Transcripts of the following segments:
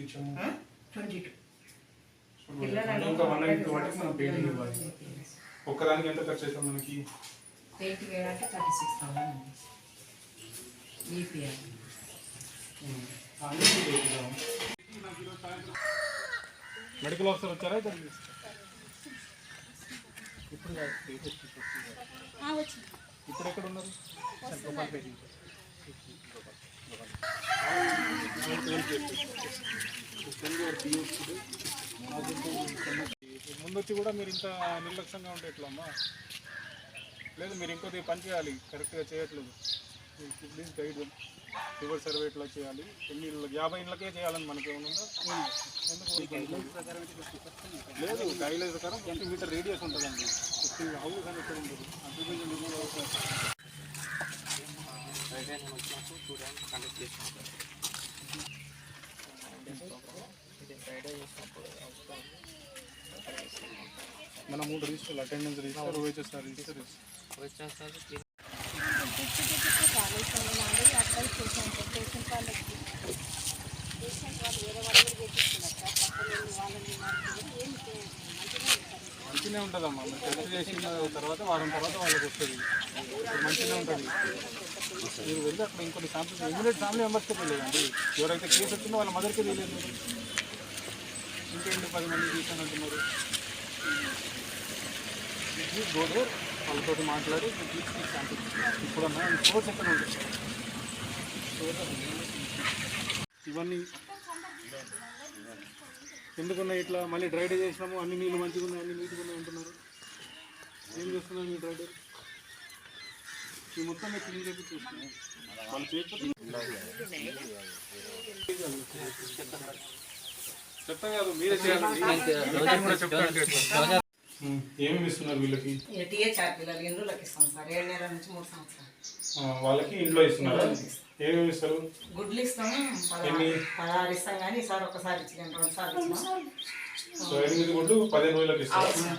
ఇచ్చాము? Twenty two ఇంకా one ninety వాటికి మనం పెయింటింగ్ ఇవ్వాలి. ఒక్కదానికి ఎంత ఖర్చు అవుతుంది మనకి? పెయింట్ వేయాలంటే thirty six thousand medical officer వచ్చారా ఇప్పుడు ఇప్పుడు ఎక్కడ ఉన్నారు? ముందు వచ్చి కూడా మీరు ఇంత నిర్లక్ష్యంగా ఉంటే ఎట్లా అమ్మా లేదు మీరు ఇంకొద్ది పని చేయాలి. కరెక్ట్గా చేయట్లేదు. ప్లీజ్ గైడ్ ఫీవర్ సర్వే ఎట్లా చేయాలి? ఎన్ని యాభై ఇళ్ళకే చేయాలని మనకి ఏమైనా ఉందా? ఎందుకు లేదు గైడ్లైన్స్ ప్రకారం ట్వంటీ మీటర్ రేడియస్ ఉంటుందండి. ఫిఫ్టీన్ హౌస్ అని ఎక్కడ ఉంటుంది అంతే మన మూడు register attendance register OHSR register మంచిగా ఉంటుందమ్మా. మీరు టెస్ట్ చేసిన తర్వాత వారం తర్వాత వాళ్ళకి వస్తుంది. మంచిగా ఉంటుంది. మీరు వెళ్ళి అక్కడ ఇంకొన్ని ఫ్యామిలీ ఇమీడియట్ ఫ్యామిలీ మెంబర్స్కి తెలియదండి ఎవరైతే కేసు వచ్చిందో వాళ్ళ మదర్కి తెలియదు. మీరు ఇంకేంటి పది మంది అంటున్నారు గోడే వాళ్ళతో మాట్లాడి ఇప్పుడు ఫోర్స్ ఎక్కడ ఇవన్నీ ఎందుకున్నాయి ఇట్లా మళ్ళీ డ్రై డే చేసినాము అన్ని నీళ్ళు మంచిగా ఉన్నాయి అన్ని నీట్గా ఉన్నాయి అంటున్నారు. ఏం చేస్తున్నారు మీ డ్రై డే ఈ మొత్తం మీరు క్లీన్ చేసి చూస్తున్నాం వాళ్ళు చెప్తా కాదు మీరే చేయాలి. చెప్తాను. ఏమేమి ఇస్తున్నారు వీళ్ళకి? టీహెచ్ఆర్ పిల్లలు ఇండ్లకి ఇస్తాం సార్ ఏడు నెలల నుంచి మూడు సంవత్సరాలు. వాళ్ళకి ఇంట్లో ఇస్తున్నారా? ఏమేమి ఇస్తారు? గుడ్లు ఇస్తాము పదహారు ఇస్తాం కానీ ఈసారి ఒకసారి ఇచ్చినాం రెండు సార్లు ఇచ్చినాం. సో ఎనిమిది గుడ్లు పదిహేను రోజులకు ఇస్తారు?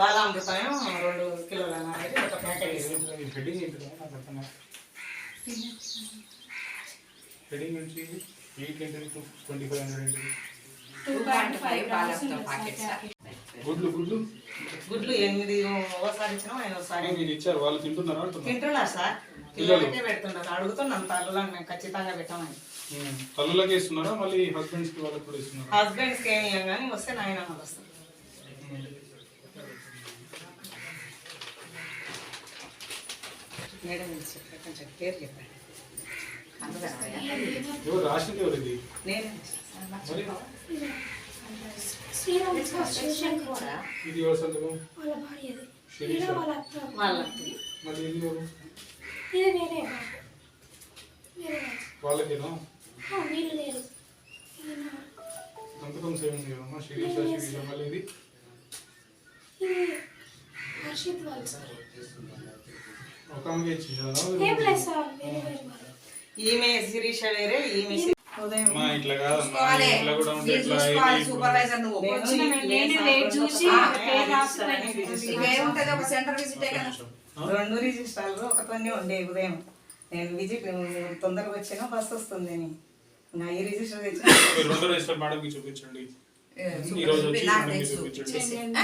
బాదాం అమృతం రెండు కిలోల ఒక ప్యాకెట్ ఇస్తాం. హెడ్డింగ్ ఏంటి ఎయిట్ ఏంటి? ట్వంటీ ఫైవ్ హండ్రెడ్ ఏంటి? టూ పాయింట్ ఫైవ్ బాలతో ప్యాకెట్స్ గుడ్లు గుడ్లు? గుడ్లు ఎనిమిది ఒకసారి ఇచ్చినాం ఆయన ఒకసారి మీరు ఇచ్చారు? వాళ్ళు తింటున్నారా తింటున్నారు సార్. పిల్లలకే పెడుతున్నారు అడుగుతున్నాం తల్లులను మేము ఖచ్చితంగా పెట్టామని. తల్లులకే ఇస్తున్నారా? మళ్ళీ హస్బెండ్స్కి వాళ్ళకి కూడా ఇస్తున్నారా? హస్బెండ్స్కి ఏమి ఇయ్యం కానీ వస్తే వస్తారు మేడం కొంచెం పేరు చెప్పండి. రాసింది ఎవరు? ఇది నేను. శ్రీరామ్ ఇది ఎవరు సంతకం? వాళ్ళ భార్య అది. శిరీష ఈయన వాళ్ళ అత్త. వాళ్ళకి మళ్ళీ ఇది ఎవరు? ఇది వేరే బాబు వేరే బాబు. వాళ్ళకేనా? ఆ, వీళ్ళు లేరు. ఇది నా- సంతకం సేమ్ ఉంది కదమ్మా శిరీష శిరీష మళ్ళీ ఇది? ఇది హర్షిత్ వాళ్ళు సార్. ఒక ఆమెకి ఇచ్చేసారా ఏం లేదు సార్ వేరే వేరే వాళ్ళు. ఈమె శిరీష వేరే ఈమె అమ్మా ఇట్లా కాదమ్మా ఇట్లా కూడా ఉంటే ఇట్లా చూసుకోవాలి సూపర్వైజర్ నువ్వు నేను నేను వెయిట్ చూసి పేరు రాసుకుని ఇక ఏముంటది? ఒక సెంటర్ విజిట్ రెండు రిజిస్టార్లు ఒకతోనే ఉండే ఉదయం. నేను విజిట్ తొందరగా వచ్చినా బస్ వస్తుంది అని. నా ఈ రిజిస్టర్ రెండో మేడంకి చూపించండి. ఈ రోజు చూపించండి.